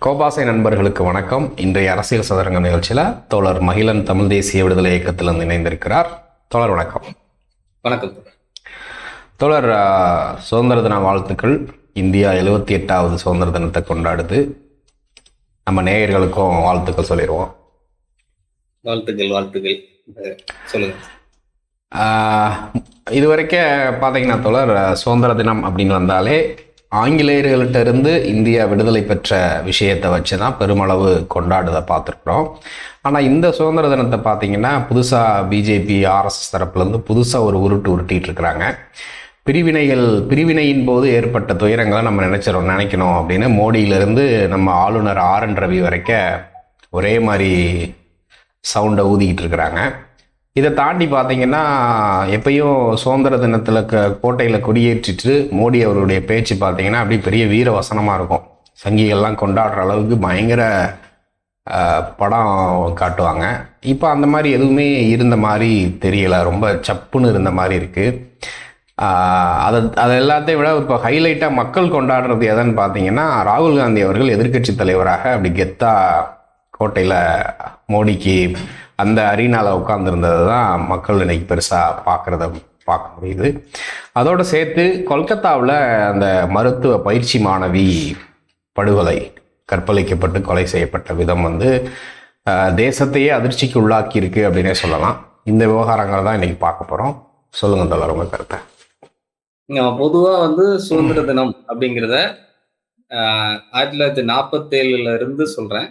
கோபாசை நண்பர்களுக்கு வணக்கம். இன்றைய அரசியல் சதுரங்க நிகழ்ச்சியில் தோழர் மகிழன் தமிழ் தேசிய விடுதலை இயக்கத்திலிருந்து இணைந்திருக்கிறார். தோழர் வணக்கம். வணக்கம் தோழர். சுதந்திர தின வாழ்த்துக்கள். இந்தியா எழுபத்தி எட்டாவது சுதந்திர தினத்தை கொண்டாடுது. நம்ம நேயர்களுக்கும் வாழ்த்துக்கள் சொல்லிடுவோம். வாழ்த்துக்கள் வாழ்த்துக்கள். சொல்லுங்க. ஆஹ், இது வரைக்கும் பார்த்தீங்கன்னா தோழர் சுதந்திர தினம் அப்படின்னு வந்தாலே ஆங்கிலேயர்கள்ட்ட இருந்து இந்தியா விடுதலை பெற்ற விஷயத்தை வச்சு தான் பெருமளவு கொண்டாடுதை பார்த்துருக்குறோம். ஆனால் இந்த சுதந்திர தினத்தை பார்த்தீங்கன்னா புதுசாக பிஜேபி ஆர்எஸ்எஸ் தரப்புலேருந்து புதுசாக ஒரு உருட்டு உருட்டிகிட்டு இருக்கிறாங்க. பிரிவினைகள் பிரிவினையின் போது ஏற்பட்ட துயரங்களை நம்ம நினைச்சிரோம் நினைக்கணும் அப்படின்னு மோடியிலேருந்து நம்ம ஆளுநர் ஆர் என் ரவி வரைக்கும் ஒரே மாதிரி சவுண்டை ஊதிக்கிட்டு இருக்கிறாங்க. இதை தாண்டி பார்த்தீங்கன்னா எப்பயும் சுதந்திர தினத்தில் க கோட்டையில் கொடியேற்றிட்டு மோடி அவருடைய பேச்சு பார்த்தீங்கன்னா அப்படியே பெரிய வீர வசனமாக இருக்கும். சங்கிகள்லாம் கொண்டாடுற அளவுக்கு பயங்கர படம் காட்டுவாங்க. இப்போ அந்த மாதிரி எதுவுமே இருந்த மாதிரி தெரியலை. ரொம்ப சப்புன்னு இருந்த மாதிரி இருக்குது அதை அதை எல்லாத்தையும் விட இப்போ ஹைலைட்டாக மக்கள் கொண்டாடுறது எதுன்னு பார்த்தீங்கன்னா ராகுல் காந்தி அவர்கள் எதிர்க்கட்சி தலைவராக அப்படி கெத்தா கோட்டையில் மோடிக்கு அந்த அரீனாவில் உட்காந்துருந்தது தான் மக்கள் இன்னைக்கு பெருசாக பார்க்குறத பார்க்க முடியுது. அதோடு சேர்த்து கொல்கத்தாவில் அந்த மருத்துவ பயிற்சி மாணவி படுகொலை கற்பழிக்கப்பட்டு கொலை செய்யப்பட்ட விதம் வந்து தேசத்தையே அதிர்ச்சிக்கு உள்ளாக்கியிருக்கு அப்படின்னே சொல்லலாம். இந்த விவகாரங்களை தான் இன்னைக்கு பார்க்க போகிறோம் சொல்லுங்கள் தோழர் உங்கள் கருத்தை. பொதுவாக வந்து சுதந்திர தினம் அப்படிங்கிறத ஆயிரத்தி தொள்ளாயிரத்தி நாற்பத்தேழுல இருந்து சொல்கிறேன்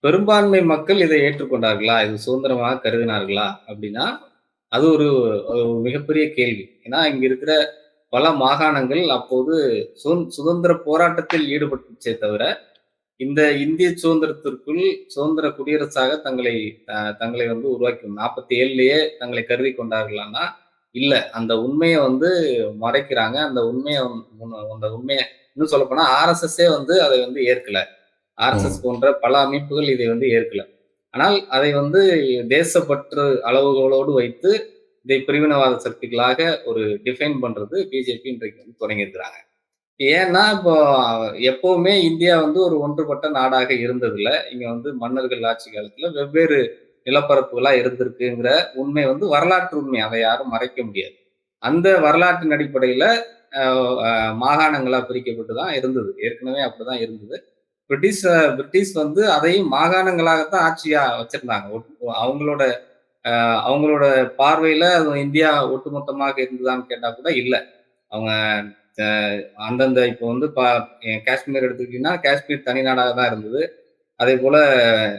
பெரும்பான்மை மக்கள் இதை ஏற்றுக்கொண்டார்களா? இது சுதந்திரமாக கருதினார்களா? அப்படின்னா அது ஒரு மிகப்பெரிய கேள்வி. ஏன்னா இங்க இருக்கிற பல மாகாணங்கள் அப்போது சுதந்- சுதந்திர போராட்டத்தில் ஈடுபட்டுச்சே தவிர இந்த இந்திய சுதந்திரத்திற்குள் சுதந்திர குடியரசாக தங்களை தங்களை வந்து உருவாக்கி நாற்பத்தி ஏழுலயே தங்களை கருதி கொண்டார்களான்னா இல்ல. அந்த உண்மையை வந்து மறைக்கிறாங்க. அந்த உண்மையை வந்து- அந்த உண்மையை இன்னும் சொல்ல போனா ஆர்எஸ்எஸ்ஸே வந்து அதை வந்து ஏற்கல. ஆர்எஸ்எஸ் போன்ற பல அமைப்புகள் இதை வந்து ஏற்கல. ஆனால் அதை வந்து தேசப்பற்று அளவுகளோடு வைத்து இதை பிரிவினவாத சக்திகளாக ஒரு டிஃபைன் பண்றது பிஜேபி இன்றைக்கு வந்து தொடங்கியிருக்கிறாங்க ஏன்னா இப்போ எப்பவுமே இந்தியா வந்து ஒரு ஒன்றுபட்ட நாடாக இருந்ததில்ல இங்க வந்து மன்னர்கள் ஆட்சி காலத்துல வெவ்வேறு நிலப்பரப்புகளா இருந்திருக்குங்கிற உண்மை வந்து வரலாற்று உண்மை அதை யாரும் மறைக்க முடியாது. அந்த வரலாற்றின் அடிப்படையில மாகாணங்களா பிரிக்கப்பட்டு தான் இருந்தது. ஏற்கனவே அப்படிதான் இருந்தது. பிரிட்டிஷ் பிரிட்டிஷ் வந்து அதையும் மாகாணங்களாகத்தான் ஆட்சியா வச்சிருந்தாங்க. அவங்களோட அவங்களோட பார்வையில அது இந்தியா ஒட்டுமொத்தமாக இருந்ததான்னு கேட்டா கூட இல்லை. அவங்க அந்தந்த இப்போ வந்து பா- காஷ்மீர் எடுத்துக்கிட்டீங்கன்னா காஷ்மீர் தனி நாடாக தான் இருந்தது. அதே போல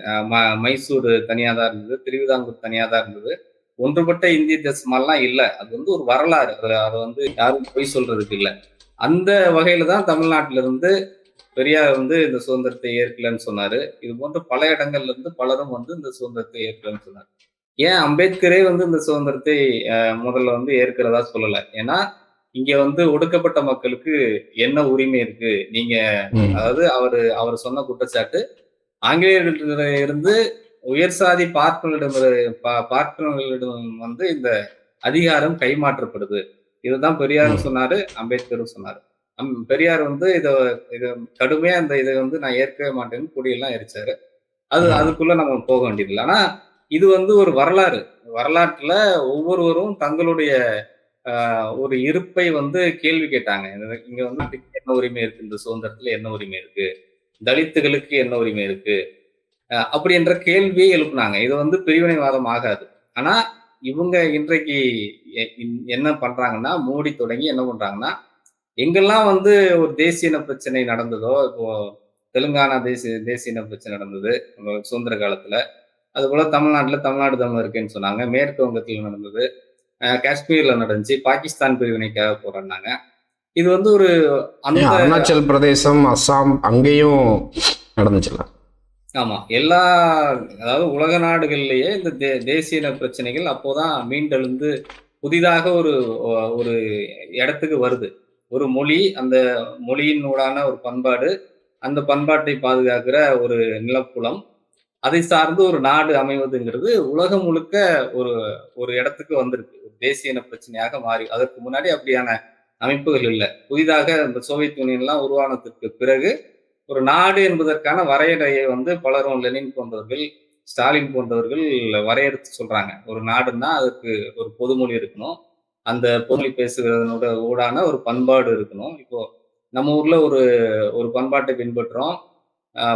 ம- மைசூர் தனியாக தான் இருந்தது. திருவிதாங்கூர் தனியாக தான் இருந்தது. ஒன்றுபட்ட இந்திய தேசமெல்லாம் இல்லை. அது வந்து ஒரு வரலாறு. அது அதை வந்து யாரும் பொய் சொல்றதுக்கு இல்லை. அந்த வகையில தான் தமிழ்நாட்டிலிருந்து பெரியார் வந்து இந்த சுதந்திரத்தை ஏற்கலன்னு சொன்னாரு. இது போன்ற பல இடங்கள்ல இருந்து பலரும் வந்து இந்த சுதந்திரத்தை ஏற்கலன்னு சொன்னாரு. ஏன் அம்பேத்கரே வந்து இந்த சுதந்திரத்தை முதல்ல வந்து ஏற்கிறதா சொல்லல? ஏன்னா இங்க வந்து ஒடுக்கப்பட்ட மக்களுக்கு என்ன உரிமை இருக்கு? நீங்க. அதாவது அவரு அவர் சொன்ன குற்றச்சாட்டு. ஆங்கிலேயர்களிட இருந்து உயர் சாதி பார்ப்பனரிடம் பார்ப்பனர்களிடம் வந்து இந்த அதிகாரம் கைமாற்றப்படுது. இதுதான் பெரியாரும் சொன்னாரு அம்பேத்கரும் சொன்னாரு. பெரியார் வந்து இத இத கடுமையா இந்த இதை வந்து நான் ஏற்கவே மாட்டேன்னு கொடியெல்லாம் எரிச்சாரு. அது. அதுக்குள்ள நம்ம போக வேண்டியதில்லை. ஆனா இது வந்து ஒரு வரலாறு. வரலாற்றுல ஒவ்வொருவரும் தங்களுடைய ஒரு இருப்பை வந்து கேள்வி கேட்டாங்க. இங்க வந்து என்ன உரிமை இருக்கு? இந்த சுதந்திரத்துல என்ன உரிமை இருக்கு? தலித்துகளுக்கு என்ன உரிமை இருக்கு? அப்படி என்ற கேள்வியை எழுப்புனாங்க. இது வந்து பிரிவினைவாதம் ஆகாது. ஆனா இவங்க இன்றைக்கு என்ன பண்றாங்கன்னா மோடி தொடங்கி என்ன பண்றாங்கன்னா எங்கெல்லாம் வந்து ஒரு தேசிய இன பிரச்சனை நடந்ததோ இப்போ தெலுங்கானா தேசிய தேசிய இன பிரச்சனை நடந்தது சுதந்திர காலத்துல. அது போல தமிழ்நாட்டுல தமிழ்நாடு தமிழ் இருக்குன்னு சொன்னாங்க. மேற்கு வங்கத்துல நடந்தது. காஷ்மீர்ல நடந்துச்சு. பாகிஸ்தான் பிரிவினைக்காக போராடினாங்க. இது வந்து ஒரு அந்த அருணாச்சல் பிரதேசம் அஸ்ஸாம் அங்கேயும் நடந்துச்சுல்ல? ஆமா. எல்லா அதாவது உலக நாடுகள்லயே இந்த தே தேசிய இன பிரச்சனைகள் அப்போதான் மீண்டெழுந்து புதிதாக ஒரு ஒரு இடத்துக்கு வருது. ஒரு மொழி அந்த மொழியின் ஊடான ஒரு பண்பாடு அந்த பண்பாட்டை பாதுகாக்கிற ஒரு நிலப்புலம். அதை சார்ந்து ஒரு நாடு அமைவதுங்கிறது உலகம் முழுக்க ஒரு ஒரு இடத்துக்கு வந்திருக்கு. ஒரு தேசிய இன பிரச்சனையாக மாறி அதற்கு முன்னாடி அப்படியான அமைப்புகள் இல்லை. புதிதாக இந்த சோவியத் யூனியன்லாம் உருவானதுக்கு பிறகு ஒரு நாடு என்பதற்கான வரையறையை வந்து பலரும் லெனின் போன்றவர்கள் ஸ்டாலின் போன்றவர்கள் வரையறுத்து சொல்றாங்க. ஒரு நாடுன்னா அதுக்கு ஒரு பொதுமொழி இருக்கணும். அந்த பொதுமொழி பேசுகிறதனோட ஊடான ஒரு பண்பாடு இருக்கணும் இப்போ நம்ம ஊர்ல ஒரு ஒரு பண்பாட்டை பின்பற்றுறோம்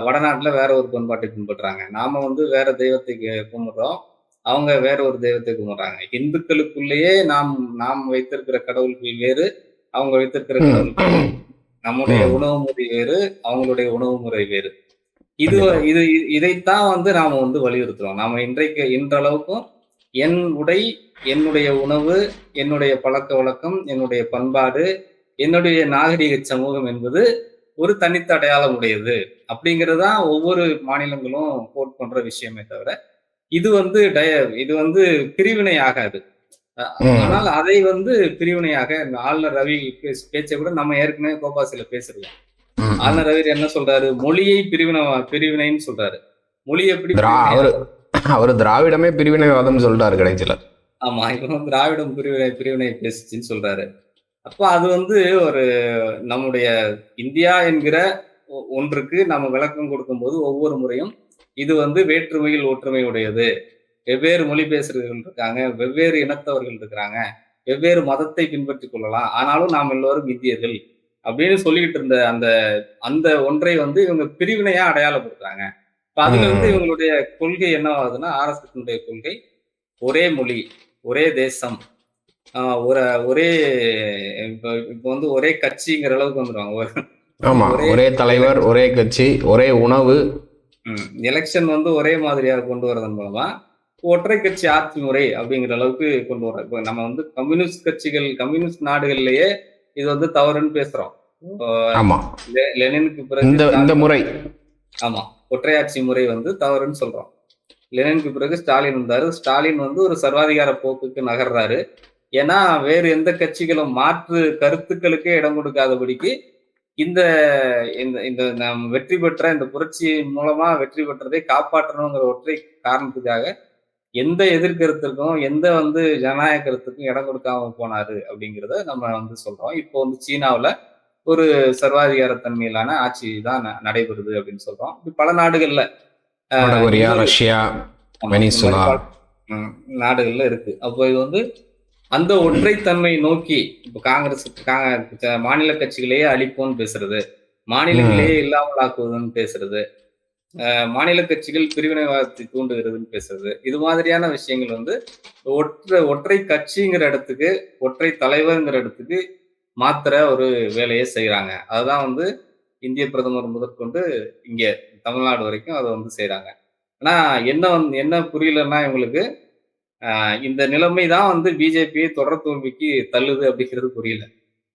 வடநாட்டுல வேற ஒரு பண்பாட்டை பின்பற்றுறாங்க நாம வந்து வேற தெய்வத்தை கும்பிடுறோம் அவங்க வேற ஒரு தெய்வத்தை கும்பிடுறாங்க இந்துக்களுக்குள்ளேயே நாம் நாம் வைத்திருக்கிற கடவுள்கள் வேறு அவங்க வைத்திருக்கிற. கடவுள்கள். நம்முடைய. உணவு முறை வேறு அவங்களுடைய உணவு முறை வேறு இது. இது இதைத்தான் வந்து நாம வந்து வலியுறுத்துறோம் நாம இன்றைக்கு இன்றளவுக்கும் என் உடை என்னுடைய உணவு என்னுடைய பழக்க வழக்கம் என்னுடைய பண்பாடு என்னுடைய நாகரிக சமூகம் என்பது ஒரு தனித்த அடையாளம் உடையது. அப்படிங்கறதுதான் ஒவ்வொரு மாநிலங்களும் கோட் பண்ற விஷயமே தவிர இது வந்து டய இது வந்து பிரிவினை ஆகாது. ஆனால் அதை வந்து பிரிவினையாக ஆளுநர் ரவி பேச- பேச்சை கூட நம்ம ஏற்கனவே கோபாசில பேசிருக்கோம். ம், ம். ஆளுநர் ரவி என்ன சொல்றாரு? மொழியை பிரிவினை பிரிவினைன்னு சொல்றாரு. மொழி எப்படி அவர் திராவிடமே பிரிவினைவாதம் சொல்றாரு கடைசியில ஆமா இவன் திராவிடம் பிரிவினை பிரிவினை பேசுச்சுன்னு சொல்றாரு. அப்போ அது வந்து ஒரு நம்முடைய இந்தியா என்கிற ஒ- ஒன்றுக்கு நம்ம விளக்கம் கொடுக்கும்போது ஒவ்வொரு முறையும் இது வந்து வேற்றுமையில் ஒற்றுமை உடையது வெவ்வேறு மொழி பேசுறவர்கள் இருக்காங்க வெவ்வேறு இனத்தவர்கள் இருக்கிறாங்க வெவ்வேறு மதத்தை பின்பற்றிக் கொள்ளலாம் ஆனாலும் நாம் எல்லோரும் இந்தியர்கள் அப்படின்னு சொல்லிக்கிட்டு இருந்த அந்த அந்த ஒன்றை வந்து இவங்க பிரிவினையா அடையாளப்படுத்துறாங்க. அதுல ம். இவங்களுடைய கொள்கை என்னவாகுதுன்னா ஆர்எஸ்எஸ் கொள்கை ஒரே மொழி ஒரே தேசம் ஒரு ஒரே இப்போ இப்போ வந்து ஒரே கட்சிங்கிற அளவுக்கு வந்துருவாங்க. ஒரு ஆமா ஒரே தலைவர் ஒரே கட்சி ஒரே உணவு. எலெக்ஷன் வந்து ஒரே மாதிரியாக கொண்டு வரதன் மூலமா ஒற்றை கட்சி ஆட்சி முறை அப்படிங்கிற அளவுக்கு கொண்டு வரோம் இப்போ நம்ம வந்து கம்யூனிஸ்ட் கட்சிகள் கம்யூனிஸ்ட் நாடுகள்லயே இது வந்து தவறுன்னு பேசுறோம். லெனினுக்கு பிறகு இந்த முறை. ஆமா. ஒற்றையாட்சி முறை வந்து தவறுன்னு சொல்றோம். லெனினுக்கு பிறகு ஸ்டாலின் வந்தாரு. ஸ்டாலின் வந்து ஒரு சர்வாதிகார போக்குக்கு நகர்றாரு. ஏன்னா வேறு எந்த கட்சிகளும் மாற்று கருத்துக்களுக்கே இடம் கொடுக்காதபடிக்கு இந்த இந்த இந்த நாம் வெற்றி பெற்ற இந்த புரட்சி மூலமா வெற்றி பெற்றதை காப்பாற்றணுங்கிற ஒற்றை காரணத்துக்காக எந்த எதிர்கருத்துக்கும் எந்த வந்து ஜனநாயக கருத்துக்கும் இடம் கொடுக்காம போனாரு அப்படிங்கிறத நம்ம வந்து சொல்றோம். இப்போ வந்து சீனாவில் ஒரு சர்வாதிகார தன்மையிலான ஆட்சி தான் நடைபெறுது அப்படின்னு சொல்றோம். பல நாடுகள்ல ரஷ்யா நாடுகள்ல இருக்கு. அப்போ இது வந்து அந்த ஒற்றைத்தன்மை நோக்கி இப்போ காங்கிரஸ் மாநில கட்சிகளையே அழிப்போம்னு பேசுறது மாநிலங்களையே இல்லாமல் ஆக்குவதுன்னு பேசுறது மாநில கட்சிகள் பிரிவினைவாதத்தை தூண்டுகிறதுன்னு பேசுறது இது மாதிரியான விஷயங்கள் வந்து ஒற்றை ஒற்றை கட்சிங்கிற இடத்துக்கு ஒற்றை தலைவர்ங்கிற இடத்துக்கு மாத்திர ஒரு வேலையை செய்றாங்க. அதுதான் வந்து இந்திய பிரதமர் முதற்கொண்டு இங்க தமிழ்நாடு வரைக்கும் அதை வந்து செய்றாங்க. ஆனா என்ன வந்து என்ன புரியலன்னா இவங்களுக்கு ஆஹ் இந்த நிலைமை தான் வந்து பிஜேபியை தொடர் தோல்விக்கு தள்ளுது அப்படிங்கிறது புரியல.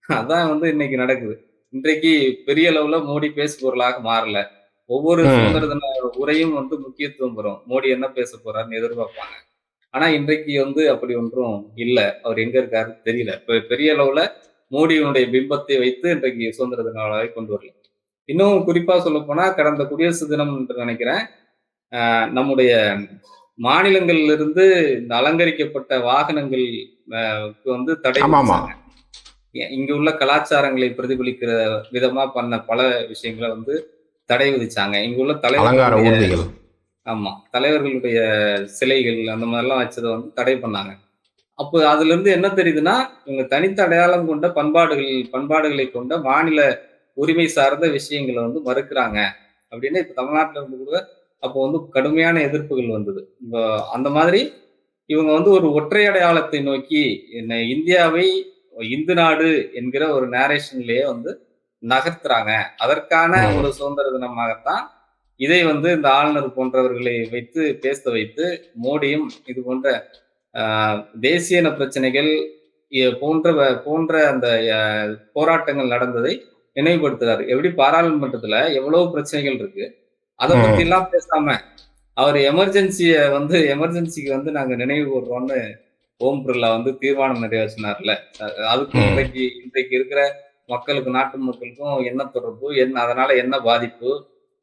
அதான் வந்து இன்னைக்கு நடக்குது. இன்றைக்கு பெரிய அளவுல மோடி பேசு பொருளாக மாறல. ஒவ்வொரு. சுதந்திர தின உரையும் வந்து முக்கியத்துவம் பெறும். மோடி என்ன பேச போறாருன்னு எதிர்பார்ப்பாங்க. ஆனா இன்றைக்கு வந்து அப்படி ஒன்றும் இல்ல. அவர் எங்க இருக்காரு தெரியல. இப்ப பெரிய அளவுல மோடியினுடைய பிம்பத்தை வைத்து இன்றைக்கு சுதந்திர தின விழாவை கொண்டு வரல இன்னும் குறிப்பா சொல்ல போனா கடந்த குடியரசு தினம் என்று நினைக்கிறேன் நம்முடைய மாநிலங்கள்ல இருந்து இந்த அலங்கரிக்கப்பட்ட வாகனங்கள் வந்து தடை இங்க உள்ள கலாச்சாரங்களை பிரதிபலிக்கிற விதமா பண்ண பல விஷயங்களை வந்து தடை விதிச்சாங்க. இங்க உள்ள ஊர்திகள். ஆமா தலைவர்களுடைய சிலைகள் அந்த மாதிரிலாம் வச்சதை வந்து தடை பண்ணாங்க. அப்போ அதுல இருந்து என்ன தெரியுதுன்னா இவங்க தனித்த அடையாளம் கொண்ட பண்பாடுகள் பண்பாடுகளை கொண்ட மாநில உரிமை சார்ந்த விஷயங்களை வந்து மறுக்கிறாங்க. அப்படின்னு இப்ப தமிழ்நாட்டுல இருந்து கூட அப்போ வந்து கடுமையான எதிர்ப்புகள் வந்தது. அந்த மாதிரி இவங்க வந்து ஒரு ஒற்றை அடையாளத்தை நோக்கி என்ன இந்தியாவை இந்து நாடு என்கிற ஒரு நேரேஷன்லயே வந்து நகர்த்துறாங்க. அதற்கான. ஒரு சுதந்திர தினமாகத்தான் இதை வந்து இந்த ஆளுநர் போன்றவர்களை வைத்து பேச வைத்து மோடியும் இது போன்ற தேசிய இன பிரச்சனைகள் போன்ற போன்ற அந்த போராட்டங்கள் நடந்ததை நினைவுபடுத்துறாரு எப்படி பாராளுமன்றத்துல எவ்வளவு பிரச்சனைகள் இருக்கு அதை. பத்தி எல்லாம் பேசாம அவர் எமர்ஜென்சிய வந்து எமர்ஜென்சிக்கு வந்து நாங்க நினைவு கூர்றோம்னு ஓம் பிர்லா வந்து தீர்மானம் நிறைவேற்றினார்ல அதுக்கு. இன்றைக்கு இன்றைக்கு இருக்கிற மக்களுக்கு நாட்டு மக்களுக்கும் என்ன தொடர்பு என்ன அதனால என்ன பாதிப்பு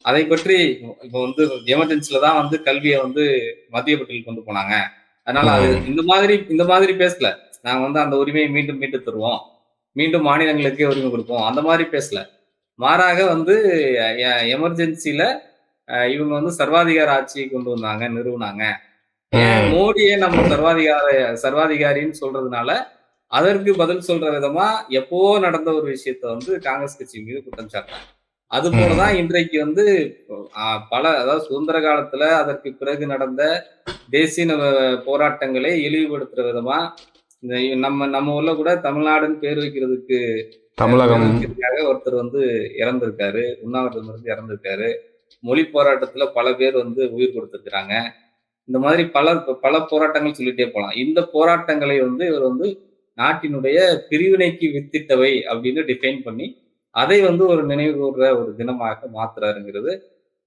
அதை பற்றி இப்போ வந்து எமர்ஜென்சில தான் வந்து கல்வியை வந்து மத்திய பட்டியல் கொண்டு போனாங்க அதனால அது. இந்த மாதிரி இந்த மாதிரி பேசல. நாங்க வந்து அந்த உரிமையை மீண்டும் மீட்டு தருவோம். மீண்டும் மாநிலங்களுக்கே உரிமை கொடுப்போம். அந்த மாதிரி பேசல. மாறாக வந்து எமர்ஜென்சில இவங்க வந்து சர்வாதிகார ஆட்சியை கொண்டு வந்தாங்க நிறுவனாங்க. மோடியே நம்ம சர்வாதிகார சர்வாதிகாரின்னு சொல்றதுனால அதற்கு பதில் சொல்ற விதமா எப்போ நடந்த ஒரு விஷயத்த வந்து காங்கிரஸ் கட்சி மீது குற்றம் சாட்டினாங்க அது போலதான் இன்றைக்கு வந்து பல அதாவது சுதந்திர காலத்துல அதற்கு பிறகு நடந்த தேசிய நவ- போராட்டங்களை இழிவுபடுத்துற விதமா நம்ம நம்ம ஊர்ல கூட தமிழ்நாடுன்னு பேர் வைக்கிறதுக்கு தமிழகம். ஒருத்தர் வந்து இறந்திருக்காரு. உண்ணாவிரதம் இருந்து இறந்திருக்காரு. மொழி போராட்டத்துல பல பேர் வந்து உயிர் கொடுத்திருக்கிறாங்க. இந்த மாதிரி பல பல போராட்டங்கள் சொல்லிட்டே போலாம். இந்த போராட்டங்களை வந்து இவர் வந்து நாட்டினுடைய பிரிவினைக்கு வித்திட்டவை அப்படின்னு டிஃபைன் பண்ணி அதை வந்து ஒரு நினைவு கூர்ற ஒரு தினமாக மாத்துறாருங்கிறது.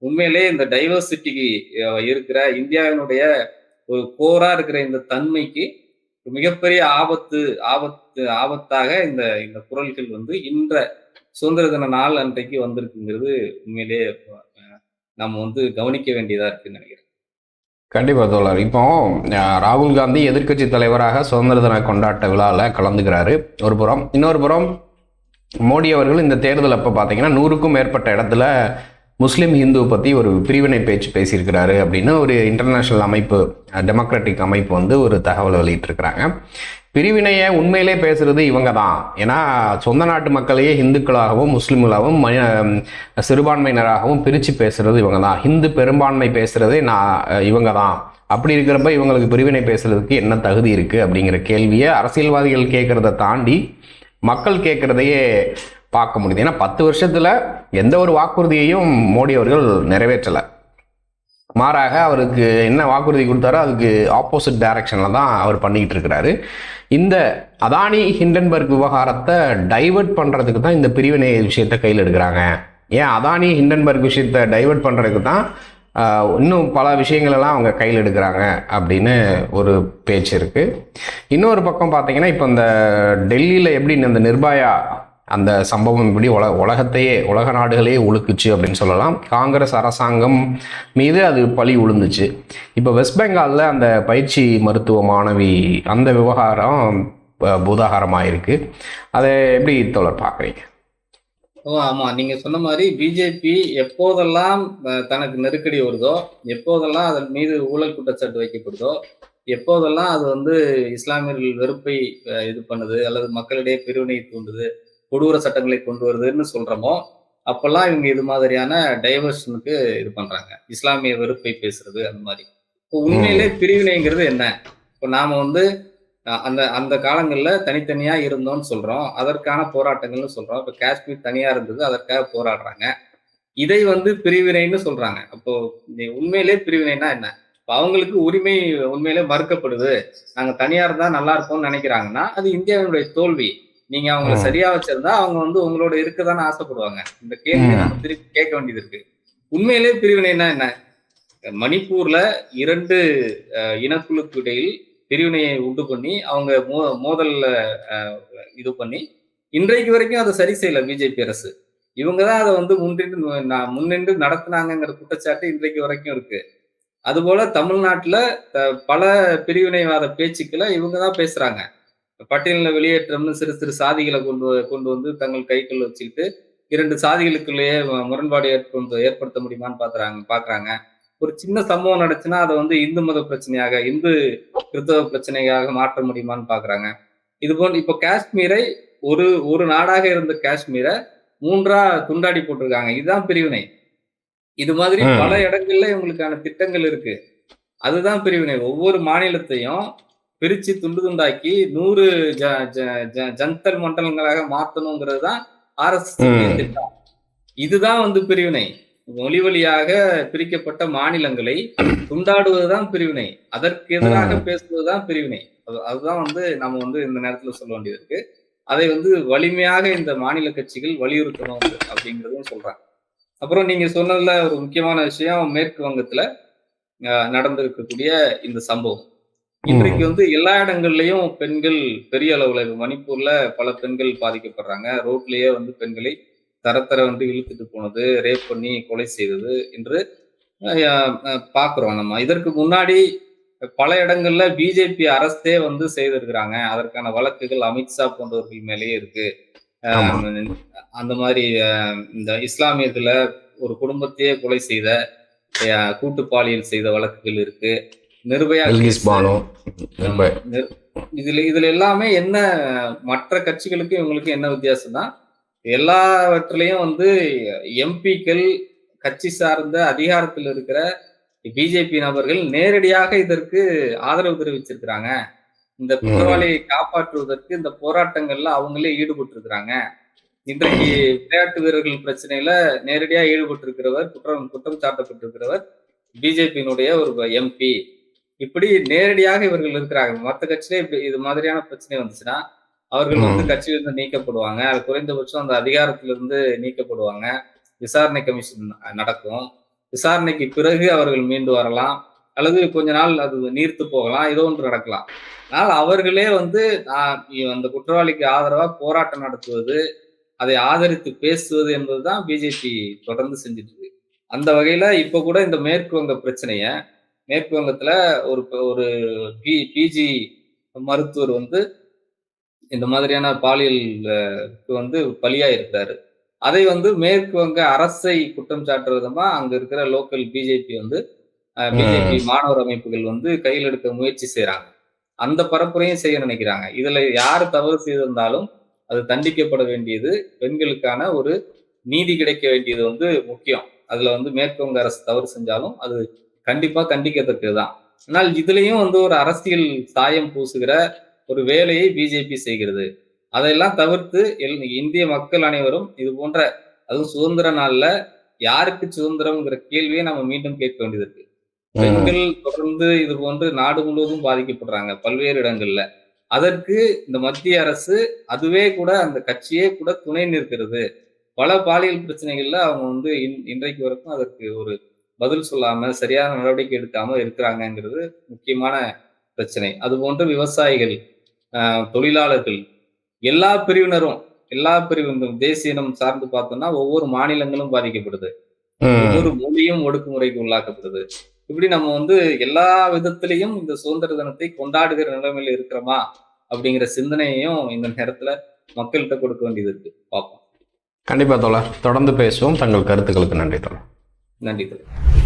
உண்மையிலே இந்த டைவர்சிட்டிக்கு இருக்கிற இந்தியாவினுடைய ஒரு கோரா இருக்கிற இந்த தன்மைக்கு ஒரு மிகப்பெரிய ஆபத்து ஆபத்து ஆபத்தாக இந்த இந்த குரல்கள் வந்து இன்ற சுதந்திர தின நாள் அன்றைக்கு வந்திருக்குங்கிறது உண்மையிலேயே நம்ம வந்து கவனிக்க வேண்டியதா இருக்குன்னு நினைக்கிறேன். கண்டிப்பா தோழர். இப்போ ராகுல் காந்தி எதிர்க்கட்சி தலைவராக சுதந்திர தின கொண்டாட்ட விழாவில் கலந்துக்கிறாரு. ஒரு புறம் இன்னொரு புறம் மோடி அவர்கள் இந்த தேர்தல் அப்போ பார்த்தீங்கன்னா நூறுக்கும் மேற்பட்ட இடத்துல முஸ்லீம் ஹிந்து பற்றி ஒரு பிரிவினை பேச்சு பேசியிருக்கிறாரு அப்படின்னு ஒரு இன்டர்நேஷ்னல் அமைப்பு டெமோக்ராட்டிக் அமைப்பு வந்து ஒரு தகவல் வெளியிட்டிருக்கிறாங்க. பிரிவினையை உண்மையிலே பேசுகிறது இவங்க தான் ஏன்னா சொந்த நாட்டு மக்களையே இந்துக்களாகவும் முஸ்லீம்களாகவும் ம- சிறுபான்மையினராகவும் பிரித்து பேசுகிறது இவங்க தான் ஹிந்து பெரும்பான்மை பேசுகிறதே நான் இவங்க தான் அப்படி இருக்கிறப்ப இவங்களுக்கு பிரிவினை பேசுறதுக்கு என்ன தகுதி இருக்குது அப்படிங்கிற கேள்வியை அரசியல்வாதிகள் கேட்குறத தாண்டி மக்கள் கேட்குறதையே பார்க்க முடியுது. ஏன்னா பத்து வருஷத்தில் எந்த ஒரு வாக்குறுதியையும் மோடி அவர்கள் நிறைவேற்றலை. மாறாக அவருக்கு என்ன வாக்குறுதி கொடுத்தாரோ அதுக்கு ஆப்போசிட் டைரக்ஷனில் தான் அவர் பண்ணிக்கிட்டு இருக்கிறாரு. இந்த அதானி ஹிண்டன்பர்க் விவகாரத்தை டைவர்ட் பண்ணுறதுக்கு தான் இந்த பிரிவினை விஷயத்தை கையில் எடுக்கிறாங்க. ஏன் அதானி ஹிண்டன்பர்க் விஷயத்தை டைவர்ட் பண்ணுறதுக்கு தான் இன்னும் பல விஷயங்களெல்லாம் அவங்க கையில் எடுக்கிறாங்க அப்படின்னு ஒரு பேச்சு இருக்குது இன்னொரு பக்கம் பார்த்தீங்கன்னா இப்போ இந்த டெல்லியில் எப்படி இந்த நிர்பயா அந்த சம்பவம் இப்படி உல உலகத்தையே உலக நாடுகளையே உழுக்குச்சு அப்படின்னு சொல்லலாம். காங்கிரஸ் அரசாங்கம் மீது அது பழி உளுந்துச்சு இப்போ வெஸ்ட் பெங்காலில் அந்த பயிற்சி மருத்துவ மாணவி அந்த விவகாரம் பூதாகாரமாக இருக்குது அதை எப்படி தொடர் பார்க்குறீங்க? ஓ ஆமா. நீங்க சொன்ன மாதிரி பிஜேபி எப்போதெல்லாம் தனக்கு நெருக்கடி வருதோ எப்போதெல்லாம் அதன் மீது ஊழல் குற்றச்சாட்டு வைக்கப்படுதோ எப்போதெல்லாம் அது வந்து இஸ்லாமியர்கள் வெறுப்பை இது பண்ணுது அல்லது மக்களிடையே பிரிவினை தூண்டுது கொடூர சட்டங்களை கொண்டு வருதுன்னு சொல்றோமோ அப்பெல்லாம் இவங்க இது மாதிரியான டைவர்ஷனுக்கு இது பண்றாங்க. இஸ்லாமிய வெறுப்பை பேசுறது அந்த மாதிரி. இப்போ உண்மையிலே பிரிவினைங்கிறது என்ன? இப்போ நாம வந்து அந்த அந்த காலங்கள்ல தனித்தனியா இருந்தோம்னு சொல்றோம். அதற்கான போராட்டங்கள்னு சொல்றோம். இப்போ காஷ்மீர் தனியா இருந்தது அதற்காக போராடுறாங்க. இதை வந்து பிரிவினைன்னு சொல்றாங்க. அப்போ உண்மையிலே பிரிவினைனா என்ன? இப்போ அவங்களுக்கு உரிமை உண்மையிலே மறுக்கப்படுது. நாங்க தனியா இருந்தா நல்லா இருப்போம்னு நினைக்கிறாங்கன்னா அது இந்தியாவினுடைய தோல்வி. நீங்க அவங்கள. சரியா வச்சிருந்தா அவங்க வந்து உங்களோட இருக்கதானே ஆசைப்படுவாங்க. இந்த கேள்வியை ம். நம்ம திருப்பி கேட்க வேண்டியது இருக்கு. உண்மையிலே பிரிவினைனா என்ன? மணிப்பூர்ல இரண்டு இனக்குழுக்கு இடையில் பிரிவினையை உண்டு பண்ணி அவங்க மோ மோதல்ல இது பண்ணி இன்றைக்கு வரைக்கும் அதை சரி செய்யல பிஜேபி அரசு. இவங்க தான் அதை வந்து முன்னின்று நான் முன்னின்று நடத்தினாங்கிற குற்றச்சாட்டு இன்றைக்கு வரைக்கும் இருக்கு. அதுபோல தமிழ்நாட்டில் பல பிரிவினைவாத பேச்சுக்களை இவங்க தான் பேசுறாங்க. பட்டியலின வெளியேற்றம்னு சிறு சிறு சாதிகளை கொண்டு வ- கொண்டு வந்து தங்கள் கைக்குள்ள வச்சுக்கிட்டு இரண்டு சாதிகளுக்குள்ளேயே முரண்பாடு ஏற்படுத்த ஏற்படுத்த முடியுமான்னு பாக்குறாங்க பாக்குறாங்க. ஒரு சின்ன சம்பவம் நடந்துச்சுன்னா அதை வந்து இந்து மத பிரச்சனையாக இந்து கிறிஸ்தவ பிரச்சனையாக மாற்ற முடியுமான்னு பாக்குறாங்க. இது போன்ற இப்போ காஷ்மீரை ஒரு ஒரு நாடாக இருந்த காஷ்மீரை மூன்றா துண்டாடி போட்டிருக்காங்க. இதுதான் பிரிவினை. இது மாதிரி. பல இடங்கள்ல இவங்களுக்கான திட்டங்கள் இருக்கு. அதுதான் பிரிவினை. ஒவ்வொரு மாநிலத்தையும் பிரிச்சு துண்டு துண்டாக்கி நூறு ஜ- ஜ- ஜ- ஜந்தல் மண்டலங்களாக மாத்தணுங்கிறது தான் ஆர்எஸ் ம். திட்டம். இதுதான் வந்து பிரிவினை. மொழி வழியாக பிரிக்கப்பட்ட மாநிலங்களை துண்டாடுவதுதான் பிரிவினை. அதற்கு எதிராக பேசுவதுதான் பிரிவினை. அது- அதுதான் வந்து நம்ம வந்து இந்த நேரத்துல சொல்ல வேண்டியது இருக்கு. அதை வந்து வலிமையாக இந்த மாநில கட்சிகள் வலியுறுத்தணும் அப்படிங்கிறதும் சொல்றாங்க. அப்புறம் நீங்க சொன்னதுல ஒரு முக்கியமான விஷயம் மேற்கு வங்கத்துல நடந்திருக்கக்கூடிய இந்த சம்பவம். இன்றைக்கு வந்து எல்லா இடங்கள்லயும் பெண்கள் பெரிய அளவுல மணிப்பூர்ல பல பெண்கள் பாதிக்கப்படுறாங்க. ரோட்லயே வந்து பெண்களை தரத்தர வந்து இழுத்துட்டு போனது ரேப் பண்ணி கொலை செய்தது என்று பார்க்கிறோம் நம்ம. இதற்கு முன்னாடி பல இடங்கள்ல பிஜேபி அரசே வந்து செய்திருக்கிறாங்க. அதற்கான வழக்குகள் அமித்ஷா போன்றவர்கள் மேலேயே இருக்கு. அந்த மாதிரி இந்த இஸ்லாமியத்துல ஒரு குடும்பத்தையே கொலை செய்த கூட்டு பாலியல் செய்த வழக்குகள் இருக்கு. நிர்பயா இதுல இதுல எல்லாமே என்ன மற்ற கட்சிகளுக்கும் இவங்களுக்கும் என்ன வித்தியாசம்னா எல்லாவற்றிலையும் வந்து எம்பிக்கள் கட்சி சார்ந்த அதிகாரத்தில் இருக்கிற பிஜேபி நபர்கள் நேரடியாக இதற்கு ஆதரவு தெரிவிச்சிருக்கிறாங்க. இந்த குற்றவாளியை காப்பாற்றுவதற்கு இந்த போராட்டங்கள்ல அவங்களே ஈடுபட்டு இருக்கிறாங்க இன்றைக்கு விளையாட்டு வீரர்கள் பிரச்சனையில நேரடியாக ஈடுபட்டு இருக்கிறவர் குற்றம் குற்றம் சாட்டப்பட்டிருக்கிறவர் பிஜேபியினுடைய ஒரு எம்பி. இப்படி நேரடியாக இவர்கள் இருக்கிறாங்க. மற்ற கட்சியிலே இப்படி இது மாதிரியான பிரச்சனை வந்துச்சுன்னா அவர்கள் வந்து. கட்சியிலிருந்து நீக்கப்படுவாங்க. அது குறைந்தபட்சம் அந்த அதிகாரத்திலிருந்து நீக்கப்படுவாங்க. விசாரணை கமிஷன் நடக்கும். விசாரணைக்கு பிறகு அவர்கள் மீண்டு வரலாம். அல்லது கொஞ்ச நாள் அது நீர்த்து போகலாம். ஏதோ ஒன்று நடக்கலாம். ஆனால் அவர்களே வந்து நான் அந்த குற்றவாளிக்கு ஆதரவா போராட்டம் நடத்துவது அதை ஆதரித்து பேசுவது என்பதுதான் பிஜேபி தொடர்ந்து செஞ்சுட்டு இருக்கு அந்த வகையில இப்ப கூட இந்த மேற்கு வங்க பிரச்சனைய மேற்கு வங்கத்துல ஒரு ஒரு பி பிஜி மருத்துவர் வந்து இந்த மாதிரியான பாலியல் அஹ், க்கு வந்து பலியா இருக்கிறாரு அதை வந்து மேற்கு வங்க அரசை குற்றம் சாட்டுற விதமா அங்க இருக்கிற லோக்கல் பிஜேபி வந்து பிஜேபி மாணவர் அமைப்புகள் வந்து கையில் எடுக்க முயற்சி செய்றாங்க. அந்த பரப்புரையும் செய்ய நினைக்கிறாங்க. இதுல யார் தவறு செய்திருந்தாலும் அது தண்டிக்கப்பட வேண்டியது பெண்களுக்கான ஒரு நீதி கிடைக்க வேண்டியது வந்து முக்கியம். அதுல வந்து மேற்கு வங்க அரசு தவறு செஞ்சாலும் அது கண்டிப்பா கண்டிக்கத்தக்கதுதான். ஆனால் இதுலயும் வந்து ஒரு அரசியல் சாயம் பூசுகிற ஒரு வேலையை பிஜேபி செய்கிறது. அதையெல்லாம் தவிர்த்து இந்திய மக்கள் அனைவரும் இது போன்ற அதுவும் சுதந்திர நாள்ல யாருக்கு சுதந்திரம்ங்கிற கேள்வியை நம்ம மீண்டும் கேட்க வேண்டியது இருக்கு பெண்கள் தொடர்ந்து இது போன்று நாடு முழுவதும் பாதிக்கப்படுறாங்க பல்வேறு இடங்கள்ல. அதற்கு இந்த மத்திய அரசு அதுவே கூட அந்த கட்சியே கூட துணை நிற்கிறது. பல பாலியல் பிரச்சனைகள்ல அவங்க வந்து இன்- இன்றைக்கு வரைக்கும் அதற்கு ஒரு பதில் சொல்லாம சரியான நடவடிக்கை எடுக்காம இருக்கிறாங்கங்கிறது முக்கியமான பிரச்சனை. அது போன்று விவசாயிகள் தொழிலாளர்கள். எல்லா பிரிவினரும் எல்லா பிரிவினரும் தேசிய இனம் சார்ந்து பார்த்தோம்னா ஒவ்வொரு மாநிலங்களும் பாதிக்கப்படுது. ஒவ்வொரு மொழியும் ஒடுக்குமுறைக்கு உள்ளாக்கப்படுது. இப்படி நம்ம வந்து எல்லா விதத்திலையும் இந்த சுதந்திர தினத்தை கொண்டாடுகிற நிலைமையில இருக்கிறோமா அப்படிங்கிற சிந்தனையையும் இந்த நேரத்துல மக்கள்கிட்ட கொடுக்க வேண்டியது இருக்கு. பார்ப்போம். கண்டிப்பா தோழர். தொடர்ந்து பேசுவோம். தங்கள் கருத்துக்களுக்கு நன்றி தோழர். நன்றி தோழர்.